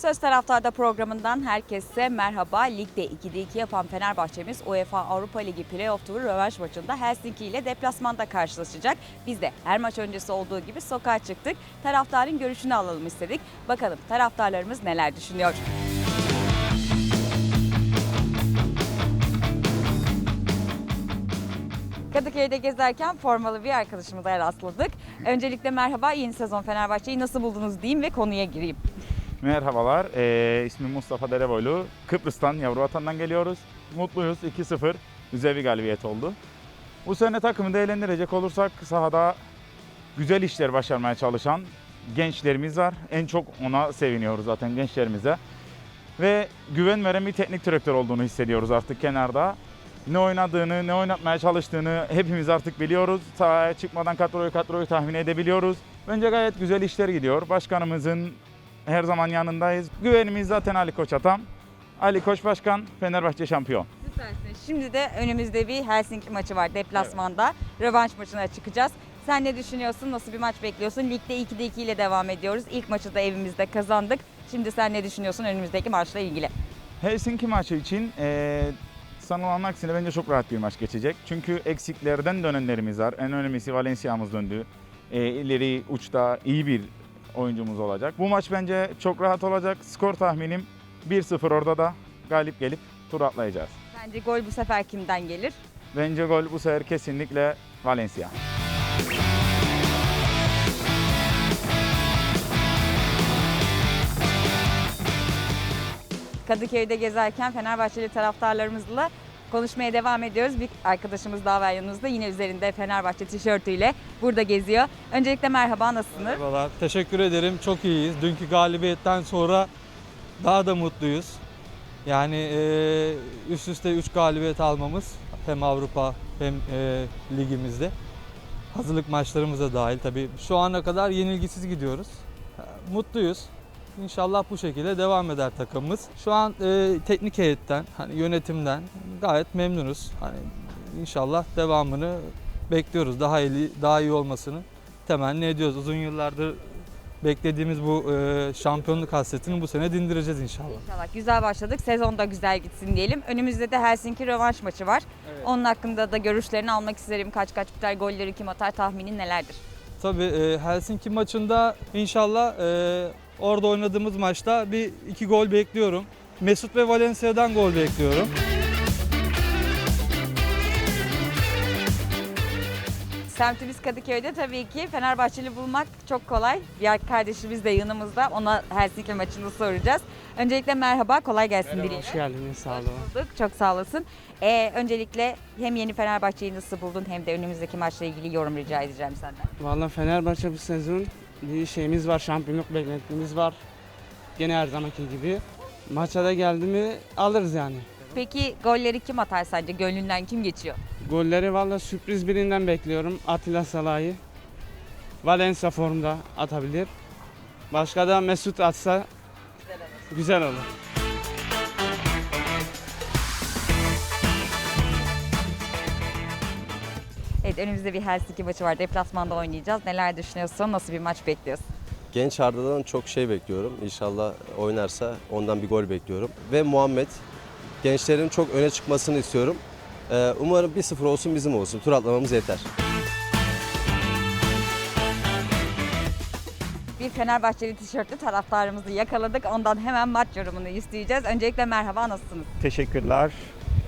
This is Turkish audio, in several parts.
Söz Taraftar'da programından herkese merhaba. Ligde 2'de 2 yapan Fenerbahçe'miz UEFA Avrupa Ligi Playoff Turu rövanş maçında Helsinki ile deplasmanda karşılaşacak. Biz de her maç öncesi olduğu gibi sokağa çıktık. Taraftarın görüşünü alalım istedik. Bakalım taraftarlarımız neler düşünüyor? Kadıköy'de gezerken formalı bir arkadaşımıza rastladık. Öncelikle merhaba, yeni sezon Fenerbahçe'yi nasıl buldunuz diyeyim ve konuya gireyim. Merhabalar, ee, ismim Mustafa Dereboylu. Kıbrıs'tan, Yavruvatan'dan geliyoruz. Mutluyuz, 2-0. Güzel bir galibiyet oldu. Bu sene takımı değerlendirecek olursak sahada güzel işler başarmaya çalışan gençlerimiz var. En çok ona seviniyoruz zaten gençlerimize. Ve güven veren bir teknik direktör olduğunu hissediyoruz artık kenarda. Ne oynadığını, ne oynatmaya çalıştığını hepimiz artık biliyoruz. Sahaya çıkmadan kadroyu kadroyu tahmin edebiliyoruz. Bence gayet güzel işler gidiyor. Başkanımızın her zaman yanındayız. Güvenimiz zaten Ali Koç atam. Ali Koç Başkan, Fenerbahçe şampiyon. Süpersiniz. Şimdi de önümüzde bir Helsinki maçı var deplasmanda. Rövanş maçına çıkacağız. Sen ne düşünüyorsun? Nasıl bir maç bekliyorsun? Ligde 2'de 2 ile devam ediyoruz. İlk maçı da evimizde kazandık. Şimdi sen ne düşünüyorsun önümüzdeki maçla ilgili? Helsinki maçı için eee sanılanın aksine bence çok rahat bir maç geçecek. Çünkü eksiklerden dönenlerimiz var. En önemlisi Valencia'mız döndü. Eee ileri uçta iyi bir oyuncumuz olacak. Bu maç bence çok rahat olacak. Skor tahminim 1-0 orada da galip gelip tur atlayacağız. Sence gol bu sefer kimden gelir? Bence gol bu sefer kesinlikle Valencia. Kadıköy'de gezerken Fenerbahçeli taraftarlarımızla konuşmaya devam ediyoruz. Bir arkadaşımız daha var yanımızda. Yine üzerinde Fenerbahçe tişörtüyle burada geziyor. Öncelikle merhaba, nasılsınız? Merhabalar, teşekkür ederim. Çok iyiyiz. Dünkü galibiyetten sonra daha da mutluyuz. Yani e, üst üste 3 galibiyet almamız hem Avrupa hem e, ligimizde. Hazırlık maçlarımız da dahil tabii. Şu ana kadar yenilgisiz gidiyoruz. Mutluyuz. İnşallah bu şekilde devam eder takımımız. Şu an e, teknik heyetten, hani yönetimden gayet memnunuz. Hani inşallah devamını bekliyoruz. Daha iyi daha iyi olmasını temenni ediyoruz. Uzun yıllardır beklediğimiz bu e, şampiyonluk hasretini bu sene dindireceğiz inşallah. İnşallah güzel başladık. Sezon da güzel gitsin diyelim. Önümüzde de Helsinki rövanş maçı var. Onun hakkında da görüşlerini almak isterim. Kaç kaç biter, golleri kim atar, tahminin nelerdir? Tabii e, Helsinki maçında inşallah e, orada oynadığımız maçta bir iki gol bekliyorum. Mesut ve Valencia'dan gol bekliyorum. Semtimiz Kadıköy'de tabii ki Fenerbahçeli bulmak çok kolay. Bir kardeşimiz de yanımızda. Ona Helsinki maçını soracağız. Öncelikle merhaba, kolay gelsin dileyelim. Hoş geldiniz, sağ olun. bulduk. Çok sağ olasın. Ee, öncelikle hem yeni Fenerbahçe'yi nasıl buldun hem de önümüzdeki maçla ilgili yorum rica edeceğim senden. Valla Fenerbahçe bu sezon bir şeyimiz var, şampiyonluk beklentimiz var. Gene her zamanki gibi. Maça da geldi mi alırız yani. Peki golleri kim atar sence? Gönlünden kim geçiyor? Golleri valla sürpriz birinden bekliyorum. Atilla Salah'ı. Valencia formda atabilir. Başka da Mesut atsa güzel olur. Evet önümüzde bir Helsinki maçı var. Deplasmanda oynayacağız. Neler düşünüyorsun? Nasıl bir maç bekliyorsun? Genç Arda'dan çok şey bekliyorum. İnşallah oynarsa ondan bir gol bekliyorum. Ve Muhammed. Gençlerin çok öne çıkmasını istiyorum. Ee, Umarım 1-0 olsun bizim olsun. Tur atlamamız yeter. Bir Fenerbahçeli tişörtlü taraftarımızı yakaladık. Ondan hemen maç yorumunu isteyeceğiz. Öncelikle merhaba nasılsınız? Teşekkürler.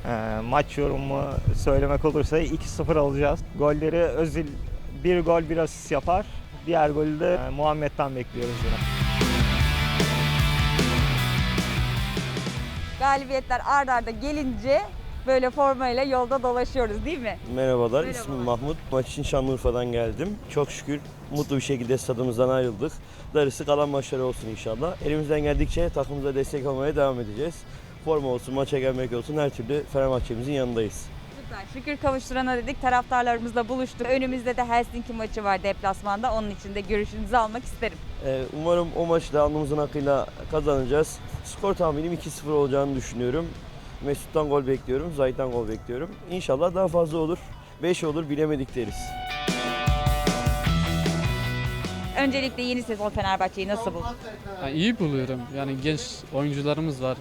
Ee, maç yorumu söylemek olursa 2-0 alacağız. Golleri Özil bir gol bir asist yapar. Diğer golü de e, Muhammed'den bekliyoruz yine. Galibiyetler ard arda gelince böyle formayla yolda dolaşıyoruz değil mi? Merhabalar, Merhaba. ismim Mahmut. Maç için Şanlıurfa'dan geldim. Çok şükür mutlu bir şekilde stadımızdan ayrıldık. Darısı kalan maçları olsun inşallah. Elimizden geldikçe takımımıza destek olmaya devam edeceğiz. Forma olsun, maça gelmek olsun her türlü Fenerbahçe'mizin yanındayız. Süper. Şükür kavuşturana dedik. Taraftarlarımızla buluştuk. Önümüzde de Helsinki maçı var deplasmanda. Onun için de görüşünüzü almak isterim. Ee, umarım o maçı da alnımızın hakkıyla kazanacağız. Skor tahminim 2-0 olacağını düşünüyorum. Mesut'tan gol bekliyorum, Zayt'tan gol bekliyorum. İnşallah daha fazla olur. 5 olur bilemedik deriz. Öncelikle yeni sezon Fenerbahçe'yi nasıl buldun? Yani iyi buluyorum. Yani genç oyuncularımız var.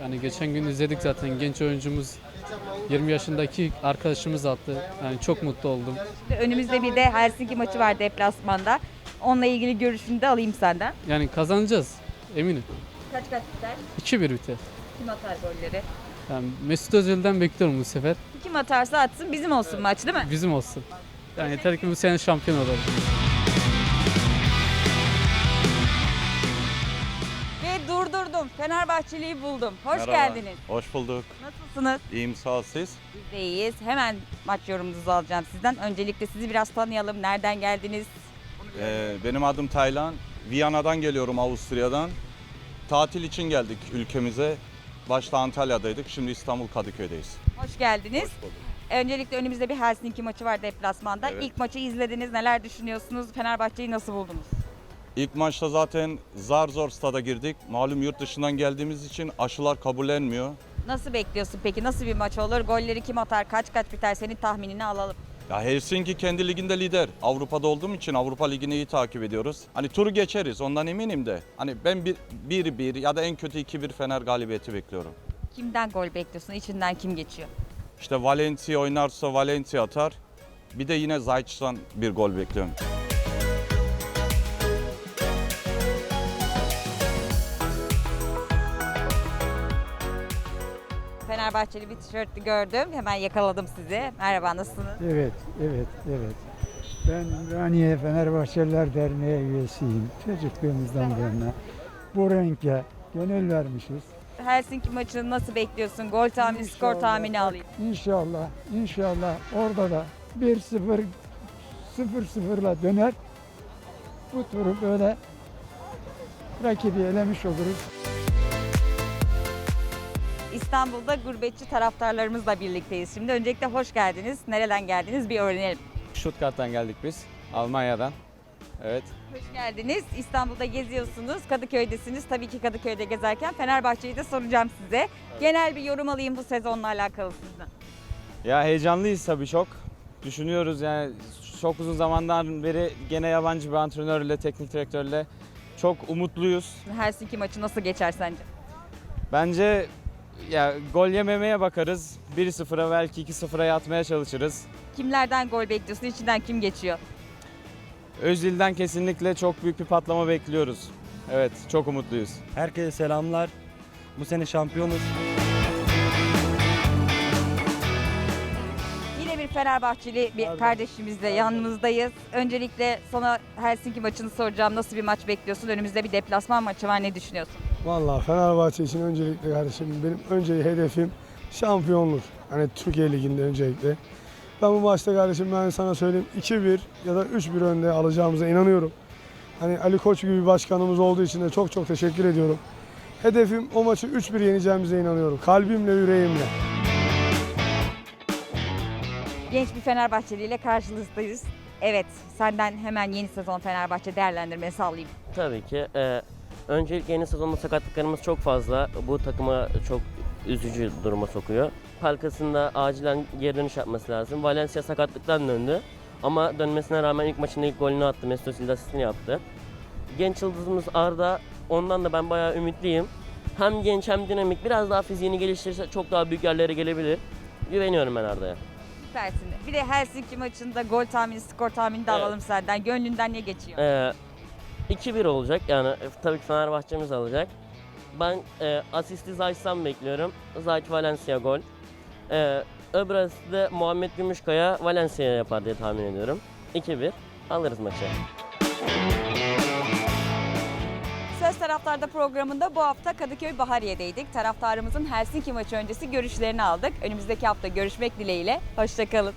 Yani geçen gün izledik zaten genç oyuncumuz 20 yaşındaki arkadaşımız attı. Yani çok mutlu oldum. Önümüzde bir de Helsinki maçı var deplasmanda. Onunla ilgili görüşünü de alayım senden. Yani kazanacağız eminim. Kaç kaç biter? 2-1 biter. Kim atar golleri? Yani Mesut Özil'den bekliyorum bu sefer. Kim atarsa atsın bizim olsun maç değil mi? Bizim olsun. Yani yeter ki bu sene şampiyon olalım. Fenerbahçeli'yi buldum. Hoş geldiniz. Hoş bulduk. Nasılsınız? İyiyim sağ ol siz. Biz de iyiyiz. Hemen maç yorumunuzu alacağım sizden. Öncelikle sizi biraz tanıyalım. Nereden geldiniz? Ee, benim adım Taylan. Viyana'dan geliyorum Avusturya'dan. Tatil için geldik ülkemize. Başta Antalya'daydık. Şimdi İstanbul Kadıköy'deyiz. Hoş geldiniz. Hoş bulduk. Öncelikle önümüzde bir Helsinki maçı var deplasmanda. Evet. İlk maçı izlediniz. Neler düşünüyorsunuz? Fenerbahçe'yi nasıl buldunuz? İlk maçta zaten zar zor stada girdik. Malum yurt dışından geldiğimiz için aşılar kabullenmiyor. Nasıl bekliyorsun peki? Nasıl bir maç olur? Golleri kim atar? Kaç kaç biter? Senin tahminini alalım. Ya Helsinki kendi liginde lider. Avrupa'da olduğum için Avrupa Ligi'ni iyi takip ediyoruz. Hani turu geçeriz ondan eminim de. Hani ben 1-1 ya da en kötü 2-1 Fener galibiyeti bekliyorum. Kimden gol bekliyorsun? İçinden kim geçiyor? İşte Valencia oynarsa Valencia atar. Bir de yine Zayt'tan bir gol bekliyorum. Fenerbahçeli bir tişörtlü gördüm. Hemen yakaladım sizi. Merhaba nasılsınız? Evet, evet, evet. Ben Ümraniye Fenerbahçeliler Derneği üyesiyim. Çocukluğumuzdan yana. Bu renke gönül vermişiz. Helsinki maçını nasıl bekliyorsun? Gol tahmini, skor İnşallah. tahmini alayım. İnşallah, inşallah orada da 1-0, 0-0'la döner. Bu turu böyle rakibi elemiş oluruz. İstanbul'da gurbetçi taraftarlarımızla birlikteyiz. Şimdi öncelikle hoş geldiniz. Nereden geldiniz bir öğrenelim. Stuttgart'tan geldik biz. Almanya'dan. Evet. Hoş geldiniz. İstanbul'da geziyorsunuz. Kadıköy'desiniz. Tabii ki Kadıköy'de gezerken Fenerbahçe'yi de soracağım size. Genel bir yorum alayım bu sezonla alakalı sizden. Ya heyecanlıyız tabii çok. Düşünüyoruz yani çok uzun zamandan beri gene yabancı bir antrenörle, teknik direktörle çok umutluyuz. Helsinki maçı nasıl geçer sence? Bence ya gol yememeye bakarız. 1-0'a belki 2-0'a yatmaya çalışırız. Kimlerden gol bekliyorsun? İçinden kim geçiyor? Özil'den kesinlikle çok büyük bir patlama bekliyoruz. Evet, çok umutluyuz. Herkese selamlar. Bu sene şampiyonuz. Yine bir Fenerbahçeli bir kardeşimizle yanımızdayız. Öncelikle sana Helsinki maçını soracağım. Nasıl bir maç bekliyorsun? Önümüzde bir deplasman maçı var. Ne düşünüyorsun? Vallahi Fenerbahçe için öncelikle kardeşim benim önce hedefim şampiyonluk. Hani Türkiye Ligi'nde öncelikle. Ben bu maçta kardeşim ben sana söyleyeyim 2-1 ya da 3-1 önde alacağımıza inanıyorum. Hani Ali Koç gibi bir başkanımız olduğu için de çok çok teşekkür ediyorum. Hedefim o maçı 3-1 yeneceğimize inanıyorum. Kalbimle, yüreğimle. Genç bir Fenerbahçeli ile karşınızdayız. Evet, senden hemen yeni sezon Fenerbahçe değerlendirmesi alayım. Tabii ki. Ee, öncelikle yeni sezonda sakatlıklarımız çok fazla. Bu takıma çok üzücü duruma sokuyor. Palkas'ın da acilen geri dönüş yapması lazım. Valencia sakatlıktan döndü. Ama dönmesine rağmen ilk maçında ilk golünü attı. Mesut Özil de asistini yaptı. Genç yıldızımız Arda. Ondan da ben bayağı ümitliyim. Hem genç hem dinamik. Biraz daha fiziğini geliştirirse çok daha büyük yerlere gelebilir. Güveniyorum ben Arda'ya. Süpersin. Bir de Helsinki maçında gol tahmini, skor tahmini de alalım senden. Gönlünden ne geçiyor? Ee, 2-1 olacak yani e, tabii ki Fenerbahçe'miz alacak. Ben e, asisti Zayt'tan bekliyorum. Zayt Valencia gol. Ee, öbür asisti de Muhammed Gümüşkaya Valencia'ya yapar diye tahmin ediyorum. 2-1 alırız maçı. Söz Taraftar'da programında bu hafta Kadıköy Bahariye'deydik. Taraftarımızın Helsinki maçı öncesi görüşlerini aldık. Önümüzdeki hafta görüşmek dileğiyle. Hoşçakalın.